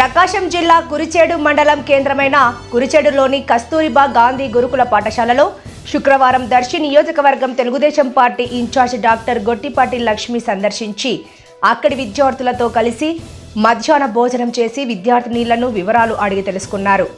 ప్రకాశం జిల్లా కురిచేడు మండలం కేంద్రమైన కురిచేడులోని కస్తూరిబా గాంధీ గురుకుల పాఠశాలలో శుక్రవారం దర్శి నియోజకవర్గం Telugu Desam party incharge doctor Gottipati Lakshmi సందర్శించి అక్కడి విద్యార్థులతో కలిసి మధ్యాహ్న భోజనం చేసి విద్యార్థినీలను వివరాలు అడిగి తెలుసుకున్నారు.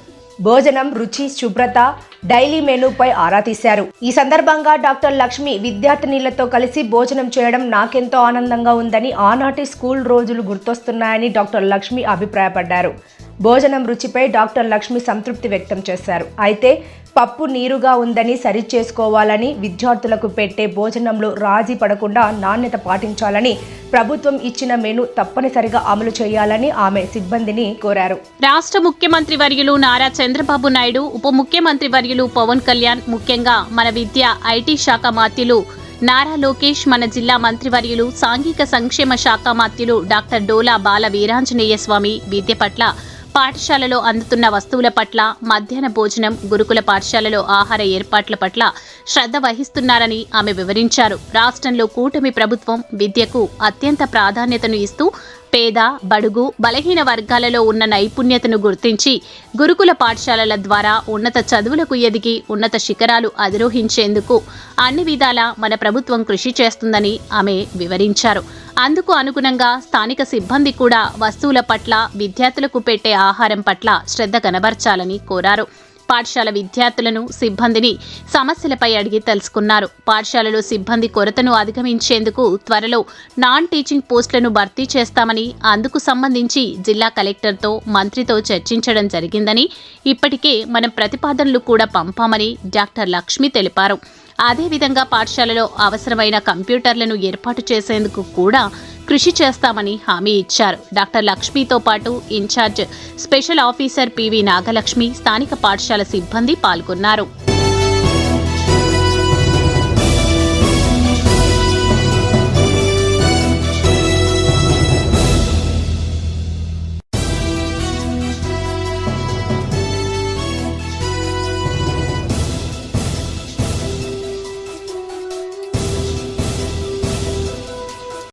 భోజనం రుచి శుభ్రత డైలీ మెనూపై ఆరా తీశారు. ఈ సందర్భంగా డాక్టర్ లక్ష్మి విద్యార్థినీలతో కలిసి భోజనం చేయడం నాకెంతో ఆనందంగా ఉందని ఆనాటి స్కూల్ రోజులు గుర్తొస్తున్నాయని డాక్టర్ లక్ష్మి అభిప్రాయపడ్డారు. భోజనం రుచిపై డాక్టర్ లక్ష్మి సంతృప్తి వ్యక్తం చేశారు. అయితే పప్పు నీరుగా ఉందని సరిచేసుకోవాలని విద్యార్థులకు పెట్టే భోజనంలో రాజీ పడకుండా నాణ్యత పాటించాలని ప్రభుత్వం ఇచ్చిన మెను తప్పనిసరిగా అమలు చేయాలని ఆమె సిబ్బందిని కోరారు. రాష్ట్ర ముఖ్యమంత్రి వర్యులు నారా చంద్రబాబు నాయుడు ఉప ముఖ్యమంత్రి వర్యులు పవన్ కళ్యాణ్ ముఖ్యంగా మన విద్య ఐటీ శాఖ మాత్యులు నారా లోకేష్ మన జిల్లా మంత్రివర్యులు సాంఘిక సంక్షేమ శాఖ మాత్యులు డాక్టర్ డోలా బాల వీరాంజనేయ స్వామి విద్య పట్ల పాఠశాలలో అందుతున్న వస్తువుల పట్ల మధ్యాహ్న భోజనం గురుకుల పాఠశాలలో ఆహార ఏర్పాట్ల పట్ల శ్రద్ధ వహిస్తున్నారని ఆమె వివరించారు. రాష్ట్రంలో కూటమి ప్రభుత్వం విద్యకు అత్యంత ప్రాధాన్యతను ఇస్తూ పేద బడుగు బలహీన వర్గాలలో ఉన్న నైపుణ్యతను గుర్తించి గురుకుల పాఠశాలల ద్వారా ఉన్నత చదువులకు ఎదిగి ఉన్నత శిఖరాలు అధిరోహించేందుకు అన్ని విధాలా మన ప్రభుత్వం కృషి చేస్తుందని ఆమె వివరించారు. అందుకు అనుగుణంగా స్థానిక సిబ్బంది కూడా వస్తువుల పట్ల విద్యార్థులకు పెట్టే ఆహారం పట్ల శ్రద్ధ కనబర్చాలని కోరారు. పాఠశాల విద్యార్థులను సిబ్బందిని సమస్యలపై అడిగి తెలుసుకున్నారు. పాఠశాలలో సిబ్బంది కొరతను అధిగమించేందుకు త్వరలో నాన్ టీచింగ్ పోస్టులను భర్తీ చేస్తామని అందుకు సంబంధించి జిల్లా కలెక్టర్తో మంత్రితో చర్చించడం జరిగిందని ఇప్పటికే మనం ప్రతిపాదనలు కూడా పంపామని డాక్టర్ లక్ష్మి తెలిపారు. అదేవిధంగా పాఠశాలలో అవసరమైన కంప్యూటర్లను ఏర్పాటు చేసేందుకు కూడా కృషి చేస్తామని హామీ ఇచ్చారు. డాక్టర్ లక్ష్మితో పాటు incharge special officer P V Nagalakshmi స్థానిక పాఠశాల సిబ్బంది పాల్గొన్నారు.